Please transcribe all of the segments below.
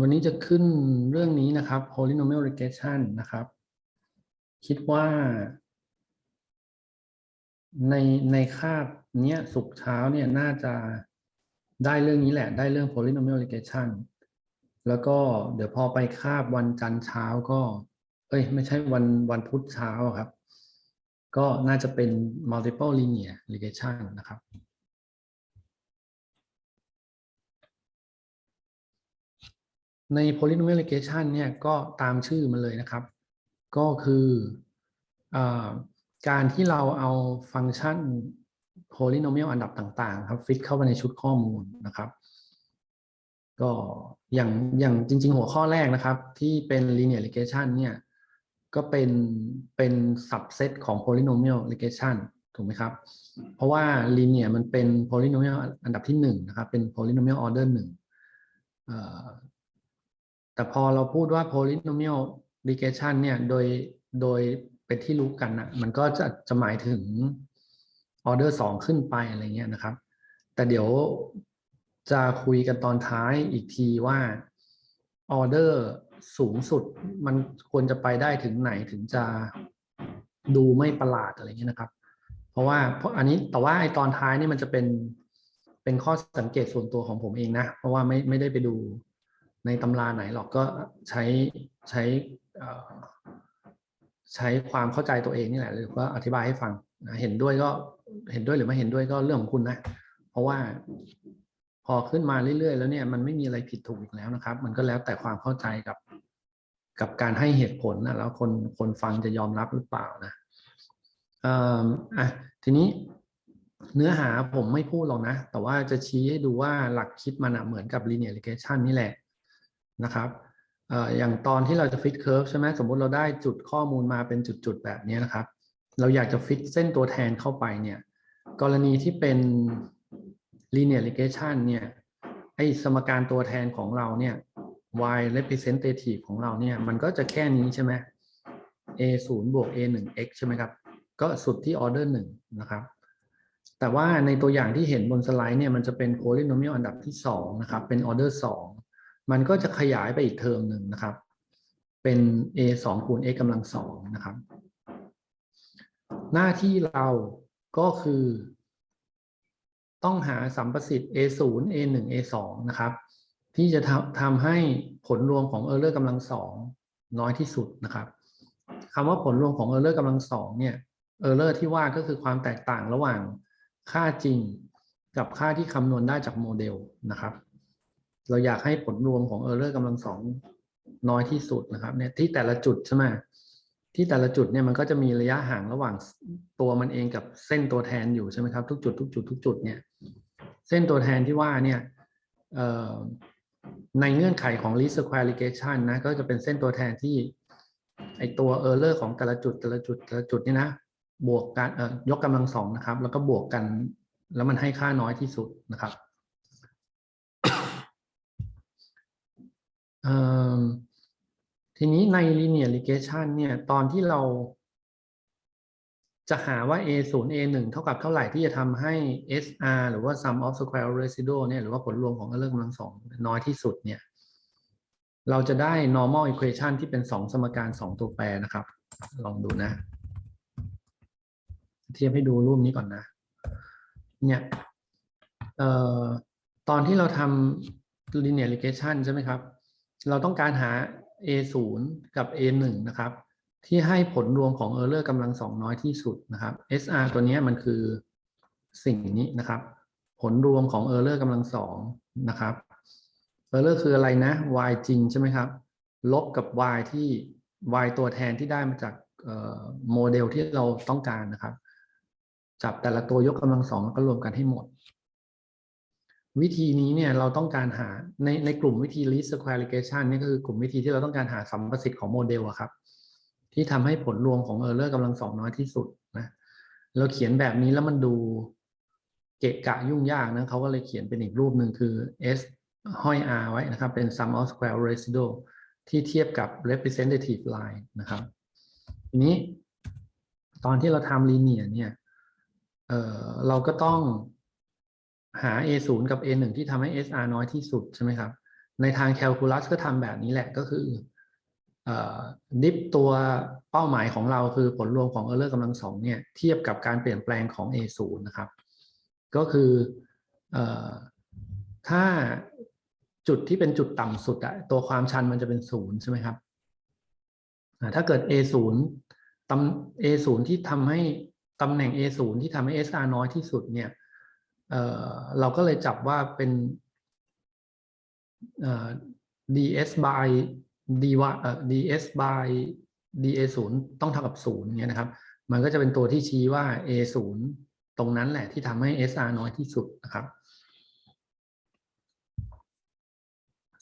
วันนี้จะขึ้นเรื่องนี้นะครับ polynomial regression นะครับ คิดว่า ในในคาบเนี้ยสุกเช้าเนี่ยน่าจะได้เรื่องนี้แหละ ได้เรื่อง polynomial regression แล้วก็เดี๋ยวพอไปคาบวันจันทร์เช้าก็ เอ้ย ไม่ใช่วันวันพุธเช้าครับ ก็น่าจะเป็น multiple linear regression นะครับ ใน polynomial regression เนี่ยก็ตามชื่อมันเลยนะครับ ก็คืออการที่เราเอาฟังก์ชัน polynomial อันดับต่าง ๆ ครับฟิตเข้าไปในชุดข้อมูลนะครับ ก็อย่างอย่างจริง ๆ หัวข้อแรกนะครับ ที่เป็น linear regression เนี่ยก็เป็นเป็น subset ของ polynomial regression ถูกไหมครับ เพราะว่า linear มันเป็น polynomial อันดับที่หนึ่งนะครับเป็น polynomial order หนึ่ง แต่พอเราพูดว่า polynomial regression เนี่ยโดยโดยเป็นที่รู้กันนะมันก็จะจะหมายถึง order สองขึ้นไปอะไรเงี้ยนะครับ แต่เดี๋ยวจะคุยกันตอนท้ายอีกทีว่า order สูงสุดมันควรจะไปได้ถึงไหนถึงจะดูไม่ประหลาดอะไรเงี้ยนะครับ เพราะว่าเพราะอันนี้แต่ว่าไอตอนท้ายนี่มันจะเป็นเป็นข้อสังเกตส่วนตัวของผมเองนะ เพราะว่าไม่ไม่ได้ไปดู ในตำราไหนหรอกก็ใช้ใช้ใช้ความเข้าใจตัวเองนี่แหละหรือว่าอธิบายให้ฟังเห็นด้วยก็เห็นด้วยหรือไม่เห็นด้วยก็เรื่องของคุณนะ เพราะว่าพอขึ้นมาเรื่อยๆ แล้วเนี่ยมันไม่มีอะไรผิดถูกอีกแล้วนะครับ มันก็แล้วแต่ความเข้าใจกับ กับการให้เหตุผลนะแล้วคนคนฟังจะยอมรับหรือเปล่านะอ่าอะทีนี้เนื้อหาผมไม่พูดหรอกนะ แต่ว่าจะชี้ให้ดูว่าหลักคิดมันเหมือนกับ linear regression นี่แหละ นะครับอย่างตอนที่เราจะฟิตเคอร์ฟใช่ไหมสมมุติเราได้จุดข้อมูลมาเป็นจุดๆแบบนี้นะครับ เราอยากจะฟิตเส้นตัวแทนเข้าไปเนี่ยกรณีที่เป็น linear regression เนี่ยไอสมการตัวแทนของเราเนี่ย y representative ของเราเนี่ย มันก็จะแค่นี้ใช่ไหม a 0บวก a 1 x ใช่ไหมครับ ก็สุดที่ order 1 นะครับ แต่ว่าในตัวอย่างที่เห็นบนสไลด์เนี่ยมันจะเป็น polynomial อันดับที่ 2 นะครับ เป็น order 2 มันก็จะขยายไปอีกเทอมหนึ่งนะครับ เป็น a 2คูณ x กำลังสองนะครับ หน้าที่เราก็คือ ต้องหาสัมประสิทธิ์ a 0 a 1 a 2นะครับ ที่จะทำให้ผลรวมของ error กำลังสองน้อยที่สุดนะครับคำว่าผลรวมของ error กำลังสองเนี่ย error ที่ว่าก็คือความแตกต่างระหว่างค่าจริงกับค่าที่คำนวณได้จากโมเดลนะครับ เราอยากให้ผลรวมของ error กำลังสองน้อยที่สุดนะครับเนี่ยที่แต่ละจุดใช่ไหมที่แต่ละจุดเนี่ยมันก็จะมีระยะห่างระหว่างตัวมันเองกับเส้นตัวแทนอยู่ใช่ไหมครับทุกจุดทุกจุดทุกจุดเนี่ยเส้นตัวแทนที่ว่าเนี่ยในเงื่อนไขของ least square regression นะก็จะเป็นเส้นตัวแทนที่ไอตัว error ของแต่ละจุดแต่ละจุดแต่ละจุดนี่นะบวกกันเอ่อยกกำลังสองนะครับ แล้วก็บวกกัน แล้วมันให้ค่าน้อยที่สุดนะครับ ทีนี้ใน linear regression เนี่ยตอนที่เรา จะหาว่า a 0 a 1เท่ากับเท่าไหร่ที่จะทำให้ sr หรือว่า sum of square residual เนี่ยหรือว่าผลรวมของ error กำลังสองน้อยที่สุดเนี่ย เราจะได้ normal equation ที่เป็น2สมการ2ตัวแปรนะครับ ลองดูนะ เทียบให้ดูรูปนี้ก่อนนะ เนี่ยออตอนที่เราทำ linear regression ใช่ไหมครับ เราต้องการหา a 0 กับ a 1 นะครับ ที่ให้ผลรวมของ error กำลังสองน้อยที่สุดนะครับ sr ตัวนี้มันคือสิ่งนี้นะครับ ผลรวมของ error กำลังสองนะครับ error คืออะไรนะ y จริงใช่ไหมครับ ลบกับ y ที่ y ตัวแทนที่ได้มาจากโมเดลที่เราต้องการนะครับ จับแต่ละตัวยกกำลังสองแล้วก็รวมกันให้หมด วิธีนี้เนี่ยเราต้องการหาในในกลุ่มวิธี least square regression นี่ก็คือกลุ่มวิธีที่เราต้องการหาสัมประสิทธิ์ของโมเดลอะครับ ที่ทำให้ผลรวมของ error กำลังสองน้อยที่สุดนะเราเขียนแบบนี้แล้วมันดูเกะกะยุ่งยากนะเขาก็เลยเขียนเป็นอีกรูปหนึ่งคือ s ห้อย r ไว้นะครับ เป็น sum of square residual ที่เทียบกับ representative line นะครับ ทีนี้ ตอนที่เราทำ linear เนี่ยเออเราก็ต้อง หา a 0 กับ a 1 ที่ทำให้ sr น้อยที่สุดใช่ไหมครับ ในทางแคลคูลัสก็ทำแบบนี้แหละก็คือดิฟตัวเป้าหมายของเราคือผลรวมของเออร์เลอร์กำลังสองเนี่ยเทียบกับการเปลี่ยนแปลงของ A 0 นะครับ ก็คืออถ้าจุดที่เป็นจุดต่ำสุดอะตัวความชันมันจะเป็นศูนย์ใช่ไหมครับ ถ้าเกิด A 0 ตำ A 0 ที่ทำให้ตำแหน่ง A 0 ที่ทำให้ SR น้อยที่สุดเนี่ย เเราก็เลยจับว่าเป็น ds by d ว่า ds by da 0ต้องเท่ากับ0เนี่ยนะครับ มันก็จะเป็นตัวที่ชี้ว่า a 0ตรงนั้นแหละที่ทำให้ sr น้อยที่สุดนะครับ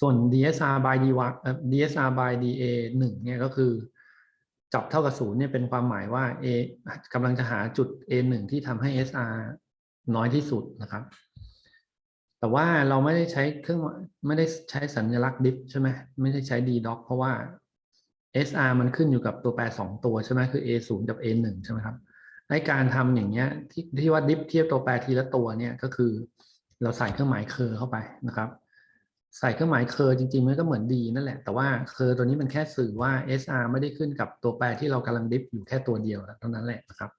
ส่วน dsr by d ว่าเอ่อ dsr by da 1เนี่ยก็คือ จับเท่ากับ0เนี่ยเป็นความหมายว่า a กำลังจะหาจุด a 1ที่ทำให้ sr น้อยที่สุดนะครับ แต่ว่าเราไม่ได้ใช้เครื่องไม่ได้ใช้สัญลักษณ์ diff ใช่ไหมไม่ได้ใช้ ddoc เพราะว่า SR มันขึ้นอยู่กับตัวแปรสองตัวใช่ไหมคือ A 0กับ A 1ใช่ไหมครับในการทำอย่างเงี้ยที่ที่ว่า diff เทียบตัวแปรทีละตัวเนี่ยก็คือ เราใส่เครื่องหมายเคอร์เข้าไปนะครับ ใส่เครื่องหมายเคอร์จริงๆมันก็เหมือนดีนั่นแหละ แต่ว่าเคอร์ตัวนี้มันแค่สื่อว่า SR ไม่ได้ขึ้นกับตัวแปรที่เรากำลัง diff อยู่แค่ตัวเดียวเท่านั้นแหละนะครับ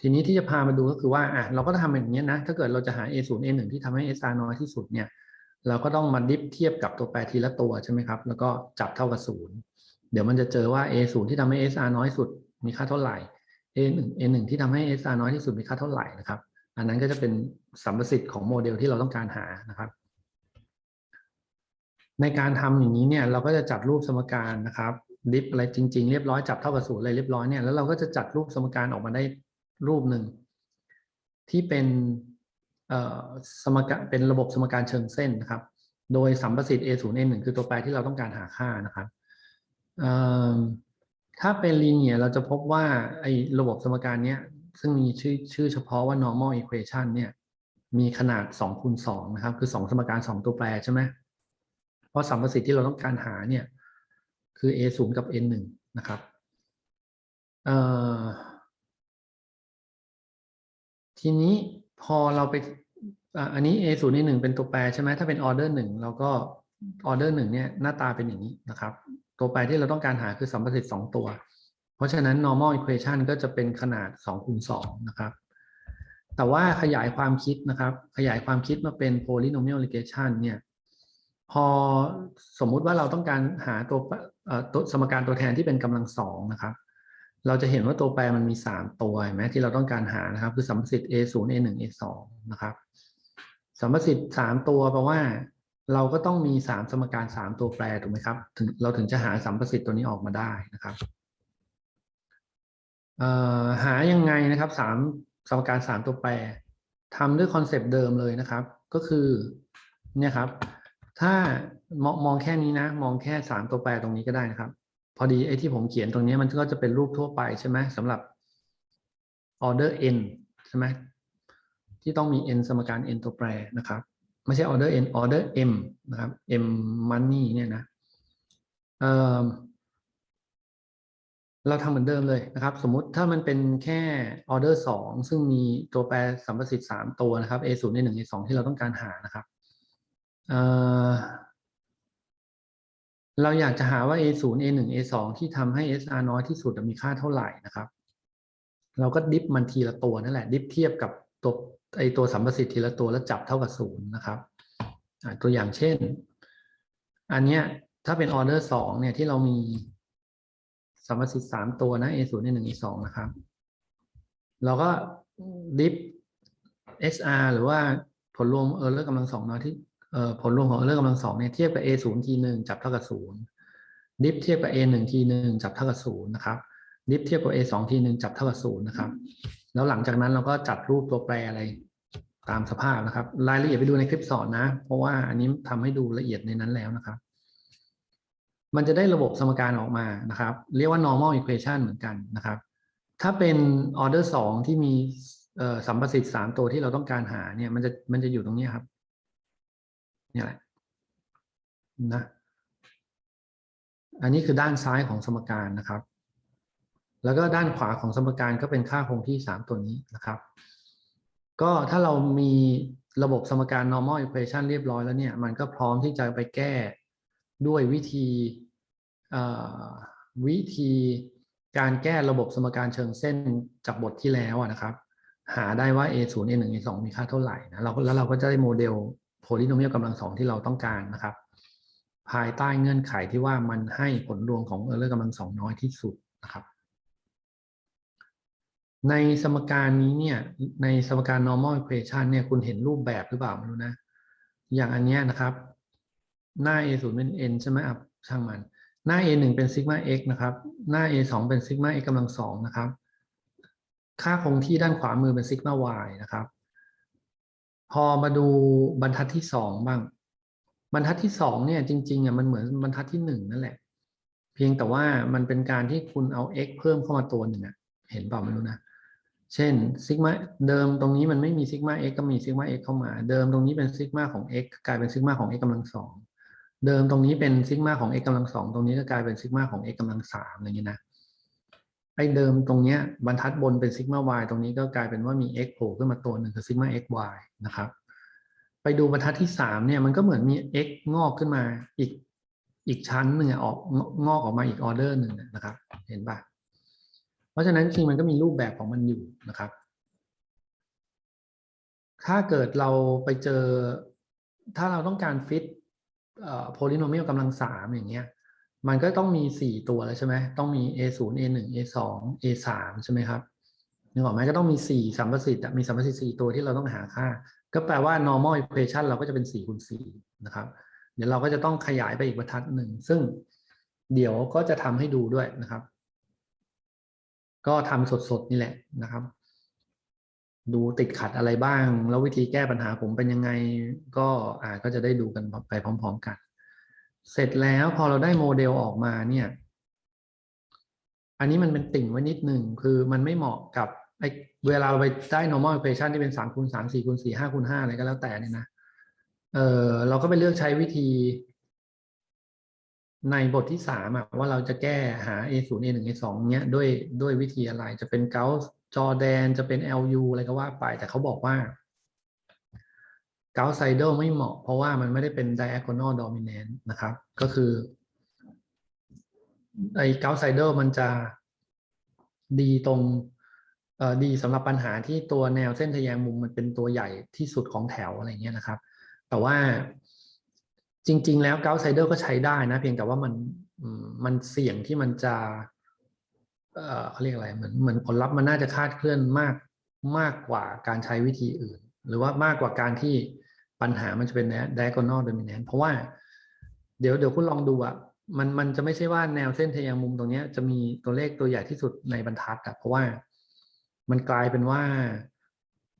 ทีนี้ที่จะพามาดูก็คือว่าอะเราก็ทำอย่างนี้นะ ถ้าเกิดเราจะหา A 0 A 1 ที่ทำให้ SR น้อยที่สุดเนี่ย เราก็ต้องมาดิฟเทียบกับตัวแปรทีละตัวใช่ไหมครับ แล้วก็จับเท่ากับศูนย์เดี๋ยวมันจะเจอว่า A 0 ที่ทำให้ SR น้อยสุดมีค่าเท่าไหร่ A 1 A 1 ที่ทำให้ SR น้อยที่สุดมีค่าเท่าไหร่นะครับ อันนั้นก็จะเป็นสัมประสิทธิ์ของโมเดลที่เราต้องการหานะครับ ในการทำอย่างนี้เนี่ยเราก็จะจัดรูปสมการนะครับดิฟอะไรจริง ๆ เรียบร้อยจับเท่ากับศูนย์อะไรเรียบร้อยเนี่ยแล้วเราก็จะจัดรูปสมการออกมาได้ รูปหนึ่ง ที่เป็นสมการเป็นระบบสมการเชิงเส้นนะครับ โดยสัมประสิทธิ์ a 0 a 1คือตัวแปรที่เราต้องการหาค่านะครับถ้าเป็นลีเนียเราจะพบว่าไอ้ระบบสมการเนี้ยซึ่งมีชื่อชื่อเฉพาะว่า normal equation เนี่ยมีขนาด2คูณ2นะครับ คือ 2 สมการ 2 ตัวแปรใช่ไหมเพราะสัมประสิทธิ์ที่เราต้องการหาเนี่ยคือ a 0กับ a 1นะครับ ทีนี้พอเราไปอันนี้ a 0 a 1เป็นตัวแปรใช่ไหมถ้าเป็นออเดอร์หนึ่งเราก็ออเดอร์หนึ่งเนี่ยหน้าตาเป็นอย่างนี้นะครับ ตัวแปรที่เราต้องการหาคือสัมประสิทธิ์2ตัว เพราะฉะนั้น normal equation ก็จะเป็นขนาด2คูณ2นะครับ แต่ว่าขยายความคิดนะครับ ขยายความคิดมาเป็น polynomial regression เนี่ยพอสมมุติว่าเราต้องการหาตัวตัวสมการตัวแทนที่เป็นกำลังสองนะครับ เราจะเห็นว่าตัวแปรมันมี 3 ตัวเห็นไหมที่เราต้องการหานะครับ คือสัมประสิทธิ์ a 0 a 1 a 2 นะครับ สัมประสิทธิ์ 3 ตัวแปลว่า เราก็ต้องมี 3 สมการ 3 ตัวแปรถูกไหมครับถึงเราถึงจะหาสัมประสิทธิ์ตัวนี้ออกมาได้นะครับหายังไงนะครับ3สมการ3ตัวแปรทำด้วยคอนเซปต์เดิมเลยนะครับ ก็คือเนี่ยครับ ถ้ามองมองแค่นี้นะ มองแค่3ตัวแปรตรงนี้ก็ได้นะครับ พอดีไอ้ที่ผมเขียนตรงนี้มันก็จะเป็นรูปทั่วไปใช่ไหมสำหรับออเดอร์ n ใช่ไหมที่ต้องมี n สมการ n ตัวแปรนะครับ ไม่ใช่ order n order m นะครับ m money เนี่ยนะเเราทำเหมือนเดิมเลยนะครับ สมมุติถ้ามันเป็นแค่ order 2ซึ่งมีตัวแปรสัมประสิทธิ์3ตัวนะครับ a 0 a 1 a 2ที่เราต้องการหานะครับ เราอยากจะหาว่า a 0 a 1 a 2 ที่ทำให้ sr น้อยที่สุดมีค่าเท่าไหร่นะครับ เราก็ดิฟมันทีละตัวนั่นแหละ ดิฟเทียบกับตัวไอตัวสัมประสิทธิ์ทีละตัวแล้วจับเท่ากับศูนย์นะครับตัวอย่างเช่น อันเนี้ยถ้าเป็นออเดอร์สองเนี่ยที่เรามีสัมประสิทธิ์สามตัวนะ a ศูนย์ a หนึ่ง a สองนะครับ เราก็ดิฟ SR หรือว่าผลรวมเออร์เลอร์กำลังสองน้อยที่ ผลรวมของเร์เลอร์กำลังสองเนี่ยเทียบกับ a ศูนย์ทีหนึ่งจับเท่ากับศูนย์ดิฟเทียบกับ a หนึ่งทีหนึ่งจับเท่ากับศูนย์นะครับดิฟเทียบกับ a สองทีหนึ่งจับเท่ากับศูนย์นะครับ แล้วหลังจากนั้นเราก็จัดรูปตัวแปรอะไรตามสภาพนะครับ รายละเอียดไปดูในคลิปสอนนะ เพราะว่าอันนี้ทำให้ดูละเอียดในนั้นแล้วนะครับ มันจะได้ระบบสมการออกมานะครับ เรียกว่า normal equation เหมือนกันนะครับ ถ้าเป็น order 2ที่มีสัมประสิทธิ์3ตัวที่เราต้องการหาเนี่ยมันจะมันจะอยู่ตรงนี้ครับ นี่แหละนะอันนี้คือด้านซ้ายของสมการนะครับ แล้วก็ด้านขวาของสมการก็เป็นค่าคงที่ 3 ตัวนี้นะครับ ก็ถ้าเรามีระบบสมการ normal equation เรียบร้อยแล้วเนี่ย มันก็พร้อมที่จะไปแก้ด้วยวิธีวิธีการแก้ระบบสมการเชิงเส้นจากบทที่แล้วนะครับ หาได้ว่า a 0 a 1 a 2มีค่าเท่าไหร่นะเราแล้วเราก็จะได้โมเดล polynomial กำลังสองที่เราต้องการนะครับ ภายใต้เงื่อนไขที่ว่ามันให้ผลรวมของเออร์เลอร์กำลังสองน้อยที่สุดนะครับ ในสมการนี้เนี่ยในสมการ normal equation เนี่ยคุณเห็นรูปแบบหรือเปล่าไม่รู้นะ อย่างอันเนี้ยนะครับ หน้า a 0เป็น n ใช่ไหมอะช่างมัน หน้า a 1เป็น sigma x นะครับ หน้า a 2เป็น sigma x กำลังสองนะครับ ค่าคงที่ด้านขวามือเป็น sigma y นะครับ พอมาดูบรรทัดที่สองบ้าง บรรทัดที่สองเนี่ยจริงๆอะมันเหมือนบรรทัดที่หนึ่งนั่นแหละ เพียงแต่ว่ามันเป็นการที่คุณเอา x เพิ่มเข้ามาตัวหนึ่งอะเห็นเปล่าไม่รู้นะ เช่นซิกมาเดิมตรงนี้มันไม่มีซิกมา x ก็มีซิกมา x เข้ามา เดิมตรงนี้เป็นซิกมาของ x กลายเป็นซิกมาของ x กำลังสองเดิมตรงนี้เป็นซิกมาของ x กำลังสองตรงนี้ก็กลายเป็นซิกมาของ x กำลังสามอะไรอย่างนี้นะ อ้เดิมตรงเนี้ยบรรทัดบนเป็นซิกมา y ตรงนี้ก็กลายเป็นว่ามี x โผล่ขึ้นมาตัวหนึ่งคือซิกมา x y นะครับ ไปดูบรรทัดที่สามเนี่ยมันก็เหมือนมี x งอกขึ้นมาอีกอีกชั้นหนึ่งออกงอกออกมาอีกออเดอร์หนึ่งนะครับ เห็นปะเพราะฉะนั้นจริงมันก็มีรูปแบบของมันอยู่นะครับ ถ้าเกิดเราไปเจอถ้าเราต้องการฟิตเอ่อ polynomial กำลังสามอย่างเงี้ย มันก็ต้องมีสี่ตัวแล้วใช่ไหมต้องมี a 0 a 1 a 2 a 3ใช่ไหมครับนึกออกไหมก็ต้องมีสี่สัมประสิทธิ์มีสัมประสิทธิ์สี่ตัวที่เราต้องหาค่า ก็แปลว่า normal equation เราก็จะเป็นสี่คูณสี่นะครับ เดี๋ยวเราก็จะต้องขยายไปอีกบรรทัดหนึ่ง ซึ่งเดี๋ยวก็จะทำให้ดูด้วยนะครับ ก็ทำสดๆนี่แหละนะครับ ดูติดขัดอะไรบ้าง แล้ววิธีแก้ปัญหาผมเป็นยังไง ก็อ่าก็จะได้ดูกันไปพร้อม ๆ กัน เสร็จแล้วพอเราได้โมเดลออกมาเนี่ย อันนี้มันเป็นติ่งไว้นิดหนึ่งคือมันไม่เหมาะกับไอเวลาเราไปได้ normal equation ที่เป็น3คูณ3 4คูณ4 5คูณ5อะไรก็แล้วแต่เนี่ยนะ เออเราก็ไปเลือกใช้วิธีในบทที่สามอะว่าเราจะแก้หา a 0 a 1 a 2เนี้ยด้วยด้วยวิธีอะไรจะเป็นเกาจอแดนจะเป็น lu อะไรก็ว่าไป แต่เขาบอกว่า เกาไซเดลไม่เหมาะ เพราะว่ามันไม่ได้เป็น diagonal dominant นะครับ ก็คือไอ้เกาไซเดลมันจะดีตรงเอ่อดีสำหรับปัญหาที่ตัวแนวเส้นทะแยงมุมมันเป็นตัวใหญ่ที่สุดของแถวอะไรเงี้ยนะครับ แต่ว่าจริง ๆ แล้วเกาไซเดอร์ก็ใช้ได้นะ เพียงแต่ว่ามันมันเสี่ยงที่มันจะเออเขาเรียกอะไรเหมือนเหมือนผลลัพธ์มันน่าจะคลาดเคลื่อนมากมากกว่าการใช้วิธีอื่น หรือว่ามากกว่าการที่ ปัญหามันจะเป็น diagonal dominant เพราะว่าเดี๋ยวเดี๋ยวคุณลองดูอะมันมันจะไม่ใช่ว่าแนวเส้นทะแยงมุมตรงเนี้ยจะมีตัวเลขตัวใหญ่ที่สุดในบรรทัดอะเพราะว่ามันกลายเป็นว่า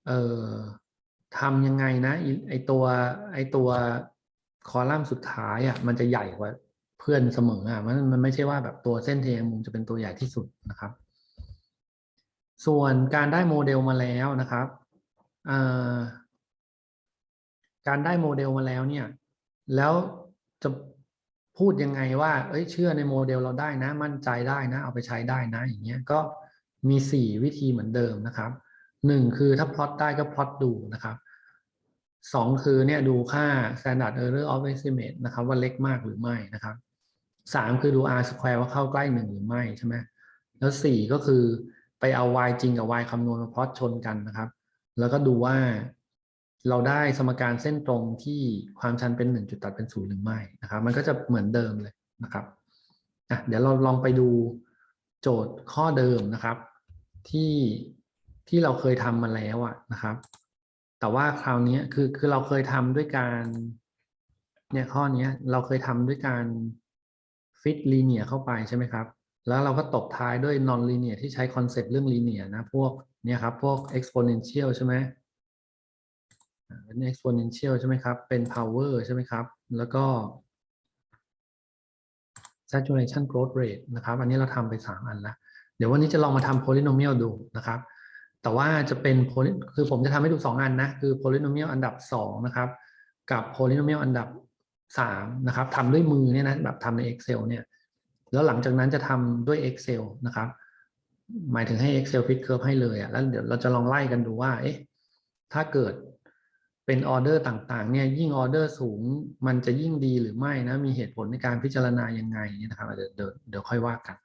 เอ่อทำยังไงนะไอตัวไอตัวคอลัมน์สุดท้ายอะมันจะใหญ่กว่าเพื่อนเสมออะมันมันไม่ใช่ว่าแบบตัวเส้นเทียงมุมจะเป็นตัวใหญ่ที่สุดนะครับ ส่วนการได้โมเดลมาแล้วนะครับอ่อ การได้โมเดลมาแล้วเนี่ย แล้วจะพูดยังไงว่า เอ้ย เชื่อในโมเดลเราได้นะ มั่นใจได้นะ เอาไปใช้ได้นะ อย่างเงี้ย ก็มีสี่วิธีเหมือนเดิมนะครับหนึ่งคือถ้าพลอตได้ก็พลอตดูนะครับสองคือเนี่ยดูค่า standard error of estimate นะครับ ว่าเล็กมากหรือไม่นะครับสามคือดู r square ว่าเข้าใกล้หนึ่งหรือไม่ใช่ไหมแล้วสี่ก็คือไปเอา y จริงกับ y คำนวณมาพลอตชนกันนะครับ แล้วก็ดูว่า เราได้สมการเส้นตรงที่ความชันเป็นหนึ่งจุดตัดเป็นศูนย์หรือไม่นะครับ มันก็จะเหมือนเดิมเลยนะครับอะเดี๋ยวเราลองไปดูโจทย์ข้อเดิมนะครับ ที่ที่เราเคยทำมาแล้วอะนะครับ แต่ว่าคราวนี้คือคือเราเคยทำด้วยการเนี่ยข้อนี้เราเคยทำด้วยการฟิตลีเนียเข้าไปใช่ไหมครับ แล้วเราก็ตบท้ายด้วย non linear ที่ใช้คอนเซปต์เรื่อง linear นะพวกเนี่ยครับพวก exponential ใช่ไหม เป็น exponential ใช่ไหมครับ เป็น power ใช่ไหมครับ แล้วก็ saturation growth rate นะครับ อันนี้เราทำไป 3 อันแล้ว เดี๋ยววันนี้จะลองมาทำ polynomial ดูนะครับ แต่ว่าจะเป็น poly คือผมจะทำให้ดู 2 อันนะ คือ polynomial อันดับ 2 นะครับ กับ polynomial อันดับ 3 นะครับทำด้วยมือเนี่ยนะ แบบทำใน Excel เนี่ย แล้วหลังจากนั้นจะทำด้วย Excel นะครับ หมายถึงให้ Excel fit curve ให้เลยอะ แล้วเดี๋ยวเราจะลองไล่กันดูว่า เอ๊ะ ถ้าเกิด เป็นออเดอร์ต่างๆเนี่ยยิ่งออเดอร์สูงมันจะยิ่งดีหรือไม่นะมีเหตุผลในการพิจารณายังไงเนี่ยนะครับเดี๋ยวเดี๋ยวค่อยว่ากัน